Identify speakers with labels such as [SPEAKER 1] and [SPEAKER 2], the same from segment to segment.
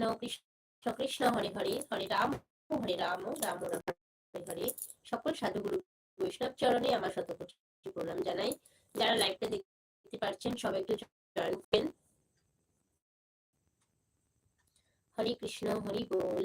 [SPEAKER 1] কৃষ্ণ হরে হরে হরে রাম হরে রাম রাম হরে হরে সকল সাধু গুরু বৈষ্ণব চরণে আমার শতকোটি প্রণাম জানাই যারা লাইভটা দেখতে পারছেন সবাই একটু জয়েন হরে কৃষ্ণ হরি বল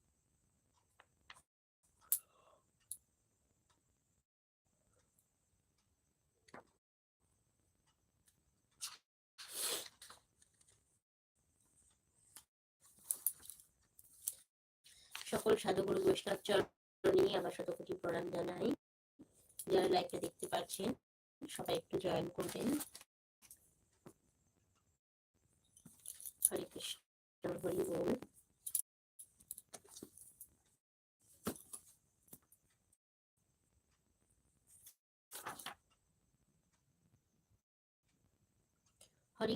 [SPEAKER 1] সকল সাধুগুরু বৈষ্ণব চরণে আমার শতকোটি প্রণাম জানাই যারা লাইভটা দেখতে পাচ্ছেন সবাই একটু জয়েন করবেন হরে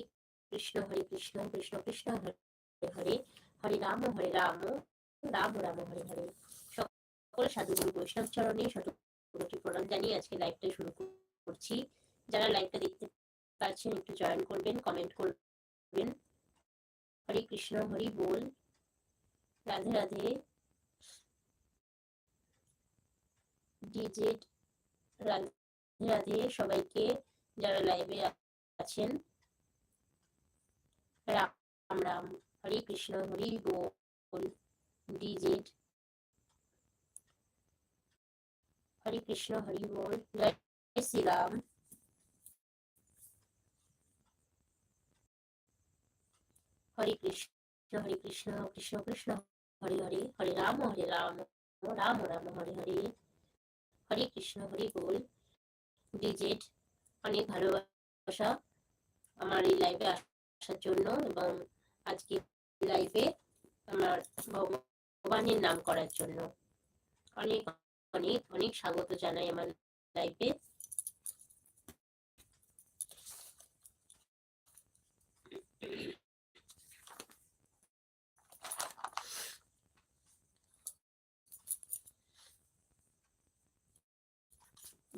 [SPEAKER 1] কৃষ্ণ হরি বল হরে কৃষ্ণ হরে কৃষ্ণ কৃষ্ণ কৃষ্ণ হরে হরে হরে রাম হরে রাম রাম রাম হরে হরে সকল সাধুগুরু বৈষ্ণব চরণে শতকোটি প্রণাম জানিয়ে আজকে লাইভটা শুরু করছি যারা লাইভটা দেখতে পাচ্ছেন একটু জয়েন করবেন কমেন্ট করবেন হরে কৃষ্ণ হরি বল রাধে রাধে ডিজে রাধে রাধে সবাইকে যারা লাইভে আছেন রাম রাম হরে কৃষ্ণ হরি বল ডিজিট হরে কৃষ্ণ হরি বল জয় শ্রীরাম হরে কৃষ্ণ হরে কৃষ্ণ কৃষ্ণ কৃষ্ণ হরে হরে হরে রাম হরে রাম রাম রাম হরে হরে হরে কৃষ্ণ হরি বল ডিজেট অনেক ভালোবাসা আমার এই লাইভে আসার জন্য এবং আজকে লাইভে আমার ভগবান ভগবানের নাম করার জন্য অনেক অনেক অনেক স্বাগত জানাই আমার লাইফে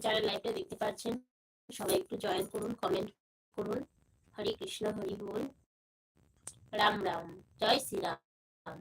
[SPEAKER 1] যারা লাইভটা দেখতে পাচ্ছেন সবাই একটু জয়েন করুন কমেন্ট করুন হরে কৃষ্ণ হরি বল রাম রাম জয় শ্রীরাম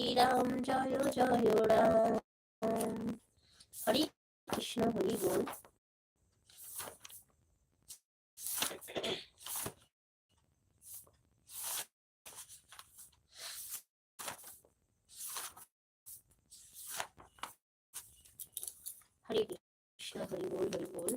[SPEAKER 1] শ্রীরাম জয় জয় রাম হরি কৃষ্ণ হরি বল হরে কৃষ্ণ হরি বল হরি বল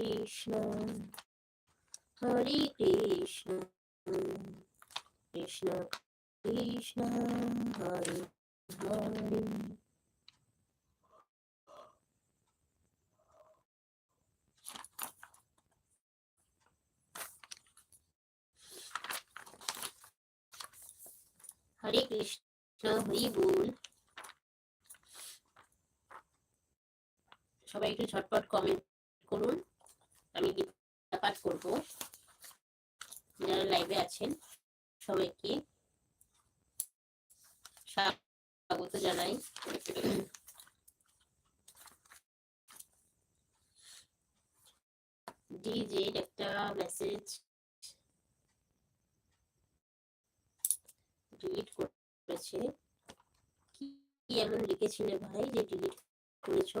[SPEAKER 1] কৃষ্ণ হরে কৃষ্ণ কৃষ্ণ কৃষ্ণ হরে হরে হরে কৃষ্ণ হরি বল সবাই একটু ঝটপট কমেন্ট করুন আমি পাঠ করব যারা লাইভে আছেন সবাইকে স্বাগত জানাই ডিজে একটা মেসেজ ডিলিট করেছে কি এমন লিখেছিলে ভাই যে ডিলিট করেছো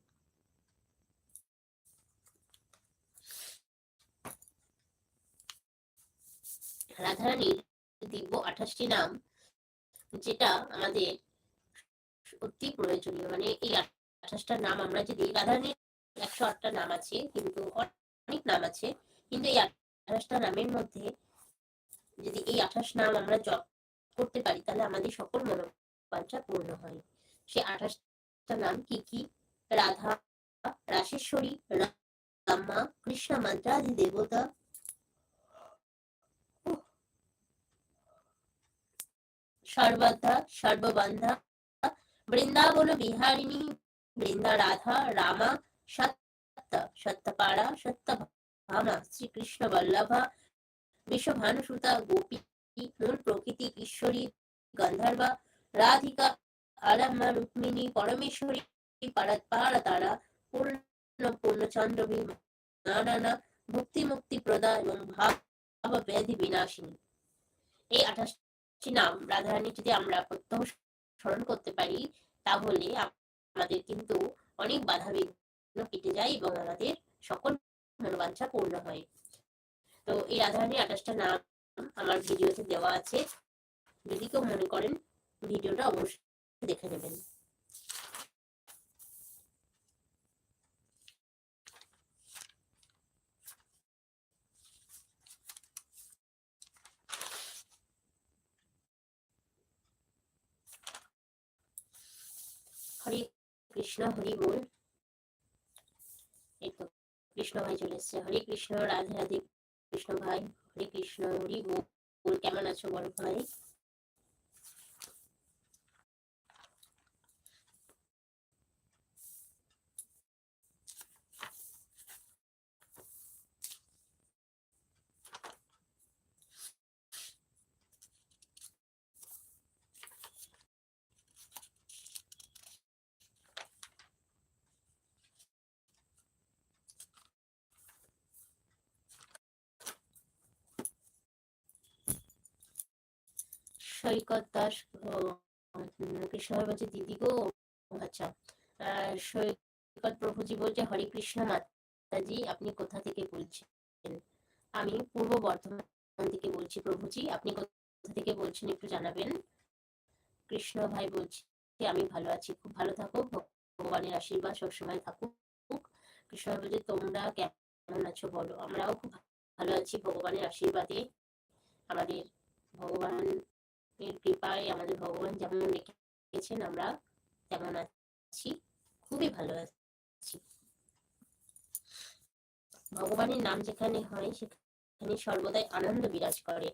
[SPEAKER 1] রাধারানীর দিব্য আঠাশটি নাম যেটা আমাদের অতি প্রয়োজনীয় মানে এই আঠাশটা নাম আমরা যদি রাধারানীর একশো আটটা নাম আছে কিন্তু অনেক নাম আছে কিন্তু এই আঠাশটা নামের মধ্যে যদি এই আঠাশ নাম আমরা জপ করতে পারি তাহলে আমাদের সকল মনোবাঞ্ছা পূর্ণ হয় সে আঠাশটা নাম কি কি রাধা রাশেশ্বরী রাম্মা কৃষ্ণা মাদ্রাধি দেবতা সর্বদা সর্ববন্ধা বৃন্দাবন বিহারিণী বৃন্দা রাধা রামা সত্য সত্যপাড়া সত্য ভামা শ্রীকৃষ্ণ বল্লভা বিশ্বভানুসুতা গোপী মূল প্রকৃতি ঈশ্বরী গন্ধর্বা রাধিকা আরাম্মা রুক্মিণী পরমেশ্বরী পাড়া পারা তারা পূর্ণ পূর্ণচন্দ্র নানা ভক্তি মুক্তি প্রদা এবং ভাব ব্যাধি বিনাশিনী এই আঠাশ নাম রাধারানী যদি আমরা প্রত্যহ স্মরণ করতে পারি তাহলে আমাদের কিন্তু অনেক বাধা বিঘ্ন কেটে যায় এবং আমাদের সকল মনোবাঞ্ছা পূর্ণ হয় তো এই রাধারানীর আঠাশটা নাম আমার ভিডিওতে দেওয়া আছে যদি কেউ মনে করেন ভিডিওটা অবশ্যই দেখে নেবেন কৃষ্ণ হরি বল এই তো কৃষ্ণ ভাই চলে এসছে হরে কৃষ্ণ রাধে রাধে কৃষ্ণ ভাই হরে কৃষ্ণ হরি বল কেমন আছো বড় ভাই সৈকত দাস বলছে দিদি গো আচ্ছা সৈকত প্রভুজি বলছে হরে কৃষ্ণ মাতাজি আপনি কোথা থেকে বলছেন আমি পূর্ব বর্ধমান থেকে বলছি প্রভুজি আপনি কোথা থেকে বলছেন একটু জানাবেন কৃষ্ণ ভাই বলছি আমি ভালো আছি খুব ভালো থাকো ভগবানের আশীর্বাদ সবসময় থাকুক কৃষ্ণ ভাই বলছে তোমরা কেমন আছো বলো আমরাও খুব ভালো আছি ভগবানের আশীর্বাদে আমাদের ভগবান এর কৃপায় আমাদের ভগবান যেমন রেখেছেন আমরা তেমন আছি খুবই ভালো আছি ভগবানের নাম যেখানে হয় সেখানে সর্বদাই আনন্দ বিরাজ করে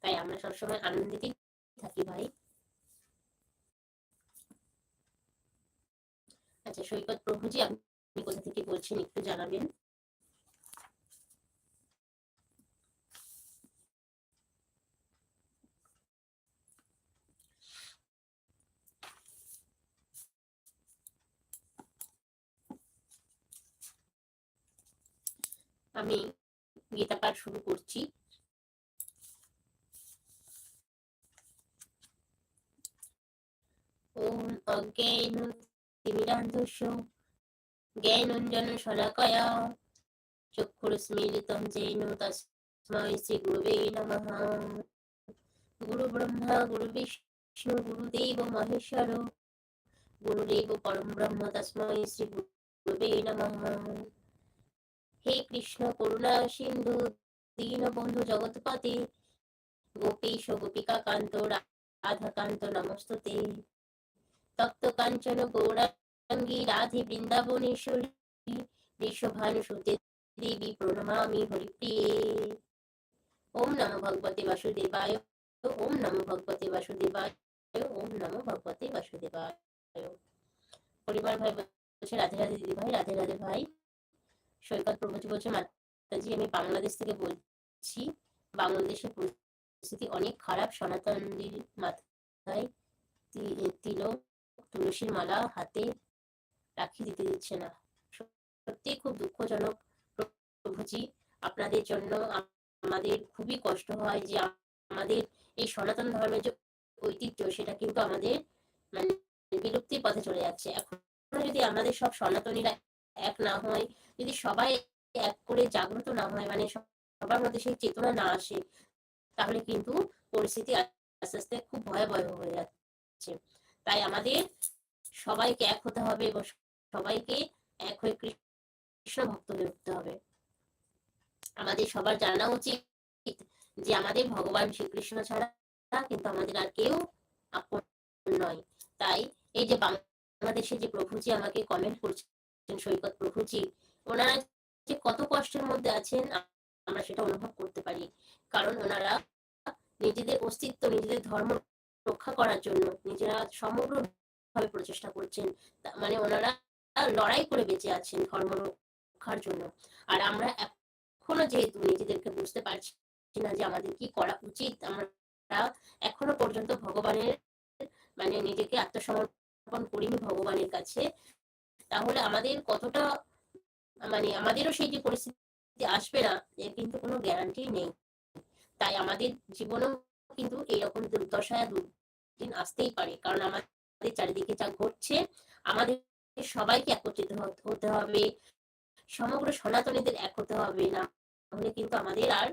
[SPEAKER 1] তাই আমরা সবসময় আনন্দিতেই থাকি ভাই আচ্ছা সৈকত প্রভুজি আপনি কোথা থেকে বলছেন একটু জানাবেন আমি গীতা পাঠ শুরু করছি ওম অজ্ঞান তিমিরান্ধস্য জ্ঞানঞ্জন শলাকয়া চক্ষুরস্মিলিতম জেন তস্মাই শ্রী গুরুবে নমঃ গুরু ব্রহ্মা গুরু বিষ্ণু গুরুদেব মহেশ্বর গুরুদেব পরম ব্রহ্ম তস্মাই শ্রী গুরুবে নমঃ হে কৃষ্ণ করুণা সিন্ধু দীনবন্ধু জগৎপতি গোপীশ গোপিকা কান্ত রাধাকান্ত নমস্ততে তপ্ত কাঞ্চন গৌরাঙ্গী রাধে বৃন্দাবনেশ্বরী বিশ্বভানুসুতে দেবী প্রণমামি হরিপ্রিয়ে ওম নম ভগবতে বাসুদেবায় ওম নম ভগবতে বাসুদেবায় ওম নম ভগবতে বাসুদেবায় পরিবার ভাই বলছে রাধে রাধে দিদি ভাই রাধে রাধে ভাই সৈকত প্রভুজি বলছে মাতাজি আমি বাংলাদেশ থেকে বলছি বাংলাদেশের পরিস্থিতি অনেক খারাপ সনাতনদের মাথায় তিলক তুলসীর মালা হাতে রাখি দিতে দিচ্ছে না সত্যি খুব দুঃখজনক প্রভুজি আপনাদের জন্য আমাদের খুবই কষ্ট হয় যে আমাদের এই সনাতন ধর্মের যে ঐতিহ্য সেটা কিন্তু আমাদের মানে বিলুপ্তির পথে চলে যাচ্ছে এখন যদি আমাদের সব সনাতনীরা এক না হয় যদি সবাই এক করে জাগ্রত না হয় মানে সবার মধ্যে সেই চেতনা না আসে তাহলে কিন্তু পরিস্থিতি আস্তে আস্তে খুব ভয়াবহ হয়ে যাচ্ছে তাই আমাদের সবাইকে এক হতে হবে এবং সবাইকে এক হয়ে কৃষ্ণ ভক্ত হয়ে উঠতে হবে আমাদের সবার জানা উচিত যে আমাদের ভগবান শ্রীকৃষ্ণ ছাড়া কিন্তু আমাদের আর কেউ আপন নয় তাই এই যে বাংলাদেশে যে প্রভুজি আমাকে কমেন্ট করছে সৈকত প্রভুজি ওনারা যে কত কষ্টের মধ্যে আছেন আমরা সেটা অনুভব করতে পারি কারণ ওনারা নিজেদের অস্তিত্ব নিজেদের ধর্ম রক্ষা করার জন্য নিজেরা সমগ্র ভাবে প্রচেষ্টা করছেন মানে ওনারা লড়াই করে বেঁচে আছেন ধর্ম রক্ষার জন্য আর আমরা এখনো যেহেতু নিজেদেরকে বুঝতে পারছি না যে আমাদের কি করা উচিত আমরা এখনো পর্যন্ত ভগবানের মানে নিজেকে আত্মসমর্পণ করিনি ভগবানের কাছে তাহলে আমাদের কতটা মানে আমাদেরও সেই যে পরিস্থিতি আসবে না এর কিন্তু কোনো গ্যারান্টি নেই তাই আমাদের জীবনেও কিন্তু এইরকম দুর্দশা দুদিন আসতেই পারে কারণ আমাদের চারিদিকে যা ঘটছে আমাদের সবাইকে একত্রিত হতে হবে সমগ্র সনাতনীদের এক হতে হবে না হলে কিন্তু আমাদের আর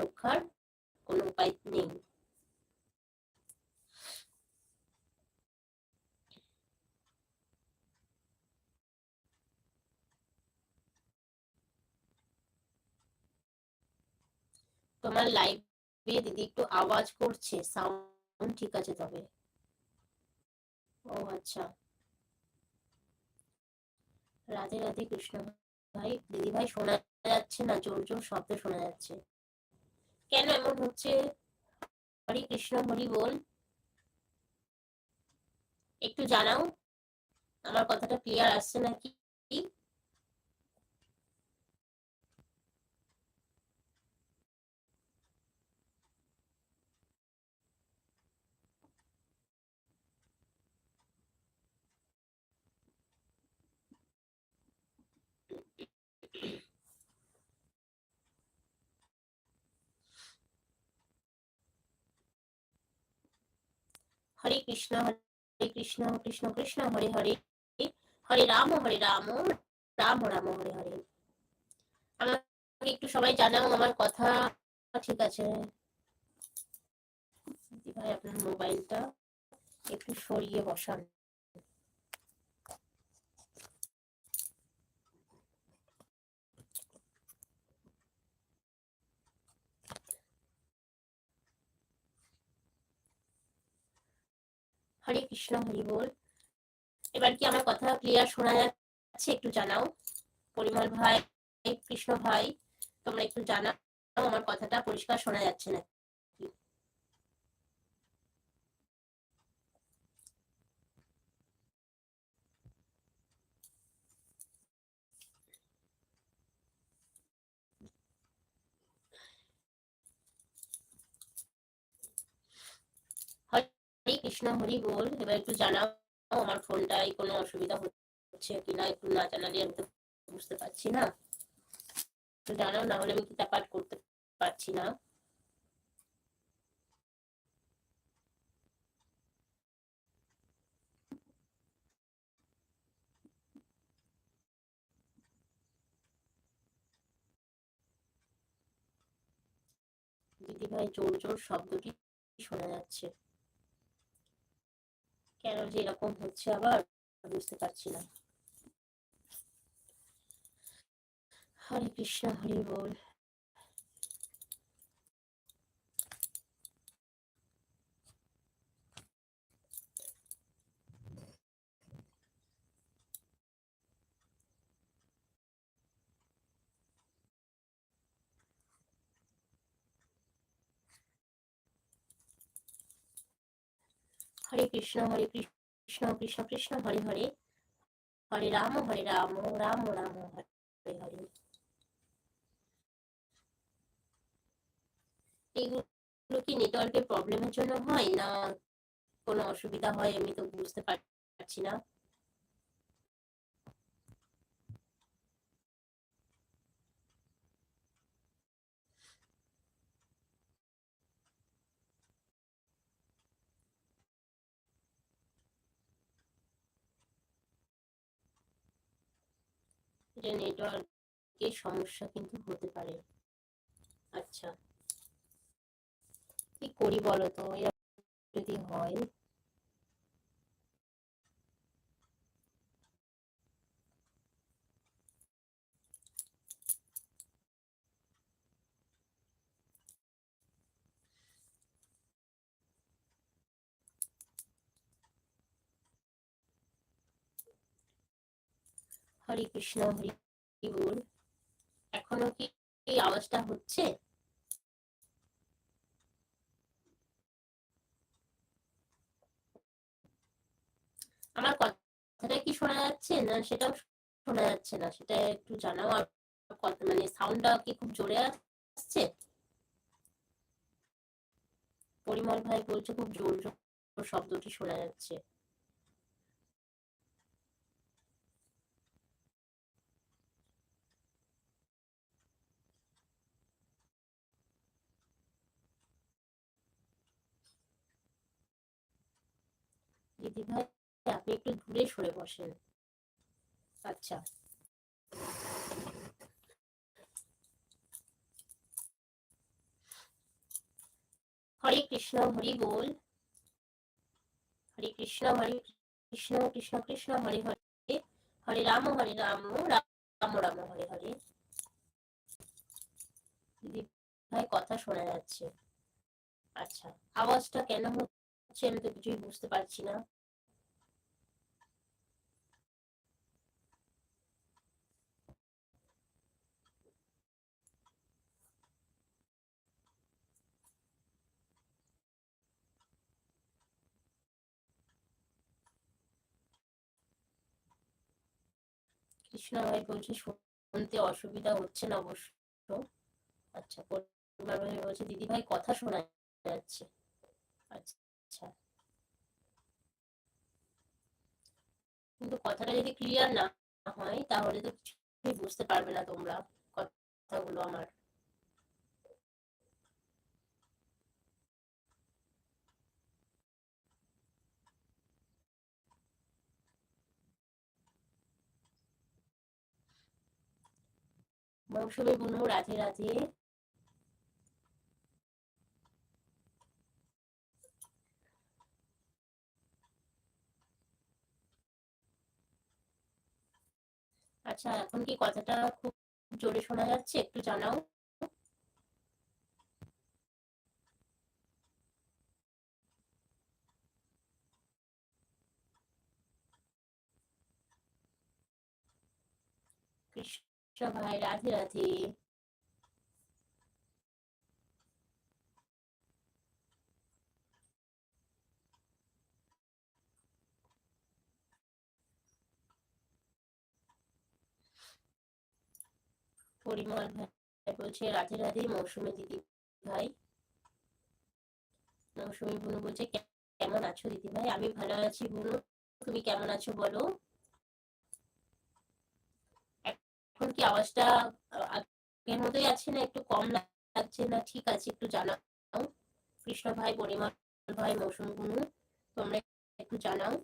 [SPEAKER 1] রক্ষার কোনো উপায় নেই তোমার লাইভে দিদি একটু আওয়াজ করছে সাউন্ড ঠিক আছে তবে ও আচ্ছা রাধে রাধে কৃষ্ণ ভাই দিদি ভাই শোনা যাচ্ছে না জোর জোর শব্দ শোনা যাচ্ছে কেন এমন হচ্ছে হরি কৃষ্ণ হরি বল একটু জানাও আমার কথাটা ক্লিয়ার আসছে নাকি হরে কৃষ্ণ হরে কৃষ্ণ কৃষ্ণ কৃষ্ণ হরে হরে হরে রাম হরে রাম রাম রাম হরে হরে আমাকে একটু সবাই জানাও আমার কথা ঠিক আছে ভাই আপনার মোবাইলটা একটু সরিয়ে বসান হরে কৃষ্ণ হরি বল এবার কি আমার কথা ক্লিয়ার শোনা যাচ্ছে একটু জানাও পরিমল ভাই কৃষ্ণ ভাই তোমরা একটু জানাও আমার কথাটা পরিষ্কার শোনা যাচ্ছে না কৃষ্ণ হরি বল এবার একটু জানাও আমার ফোনটায় কোনো অসুবিধা হচ্ছে কিনা একটু না জানালে আমি তো বুঝতে পারছি না একটু জানাও না হলে আমি গীতা পাঠ করতে পারছি না দিদিভাই জোর জোর শব্দটি শোনা যাচ্ছে কেন যে এরকম হচ্ছে আবার বুঝতে পারছি না হরে কৃষ্ণ হরি বল হরে কৃষ্ণ হরে কৃষ্ণ কৃষ্ণ কৃষ্ণ হরে হরে হরে রাম হরে রাম রাম রাম হরে হরে এইগুলো কি নেটওয়ার্কের প্রবলেমের জন্য হয় না কোনো অসুবিধা হয় আমি তো বুঝতে পারছি না যে এর সমস্যা কিন্তু হতে পারে আচ্ছা কি করি বলো তো এরকম যদি হয় হরি কৃষ্ণ হরি বল এখনো কি এই আওয়াজটা হচ্ছে আমার কথাটা কি শোনা যাচ্ছে না সেটাও শোনা যাচ্ছে না সেটা একটু জানাও আর মানে সাউন্ডটা কি খুব জোরে আসছে পরিমল ভাই বলছে খুব জোর জোর শব্দটি শোনা যাচ্ছে অভিজিৎ ভাই আপনি একটু দূরে সরে বসেন আচ্ছা হরে কৃষ্ণ হরি বল হরে কৃষ্ণ হরে কৃষ্ণ কৃষ্ণ কৃষ্ণ হরে হরে হরে রাম হরে রাম রাম রাম হরে হরে ভাই কথা শোনা যাচ্ছে আচ্ছা আওয়াজটা কেন হচ্ছে আমি তো কিছুই বুঝতে পারছি না কৃষ্ণ ভাই বলছি শুনতে অসুবিধা হচ্ছে না অবশ্য আচ্ছা পরিবার ভাই বলছে দিদি ভাই কথা শোনা যাচ্ছে আচ্ছা কিন্তু কথাটা যদি ক্লিয়ার না হয় তাহলে তো কিছুই বুঝতে পারবে না তোমরা কথাগুলো আমার মৌসুমী বুনু রাধে রাধে আচ্ছা এখন কি কথাটা খুব জোরে শোনা যাচ্ছে একটু জানাও কৃষ্ণ সবাই রাধে রাধে পরিমল ভাই বলছে রাধে রাধে মৌসুমী দিদি ভাই মৌসুমী বুনু বলছে কেমন আছো দিদি ভাই আমি ভালো আছি বুনু তুমি কেমন আছো বলো এখন কি আওয়াজটা আগের মতোই আছে না একটু কম লাগছে না ঠিক আছে একটু জানাও কৃষ্ণ ভাই পরিমাণ ভাই মৌসুম গুনু তোমরা একটু জানাও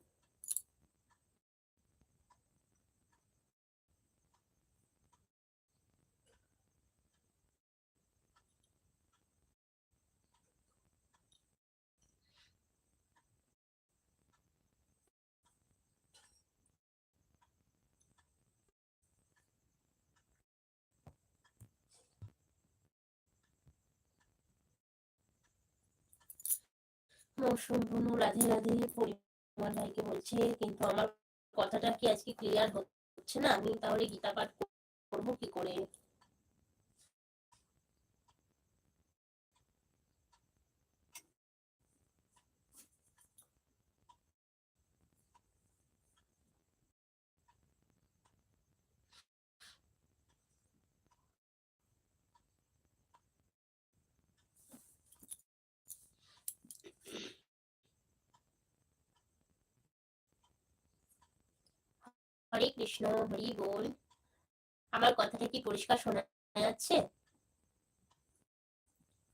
[SPEAKER 1] মৌসুম বুনু রাধে রাধে পরিবার ভাইকে বলছে কিন্তু আমার কথাটা কি আজকে ক্লিয়ার হচ্ছে না আমি তাহলে গীতা পাঠ করবো কি করে হরে কৃষ্ণ হরি বল আমার কথাটা কি পরিষ্কার শোনা যাচ্ছে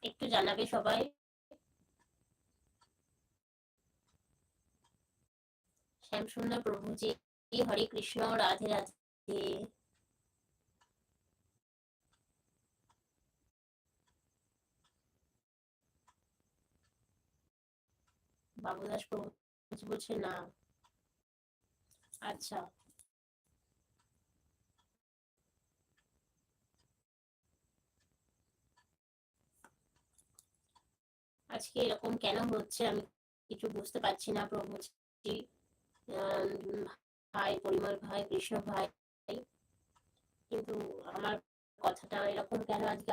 [SPEAKER 1] একটু জানাবে সবাই শ্যাম সুন্দর প্রভুজি হরে কৃষ্ণ রাধে রাধে বাবুদাস প্রভুজি বলছে না আচ্ছা আজকে এরকম কেন হচ্ছে আমি কিছু বুঝতে পারছি না প্রভুজি ভাই পরিমল ভাই কৃষ্ণ ভাই কিন্তু আমার কথাটা এরকম কেন আজকে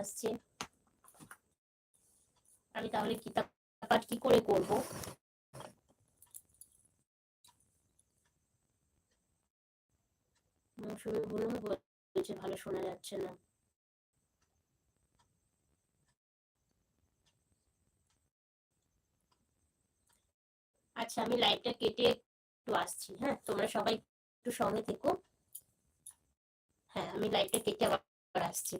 [SPEAKER 1] আসছে আমি তাহলে কিতাব পাঠ কি করে করব মৌসুমি বলুন বলছে ভালো শোনা যাচ্ছে না আচ্ছা আমি লাইভটা কেটে একটু আসছি হ্যাঁ তোমরা সবাই একটু সঙ্গে থেকো হ্যাঁ আমি লাইভটা কেটে আবার আসছি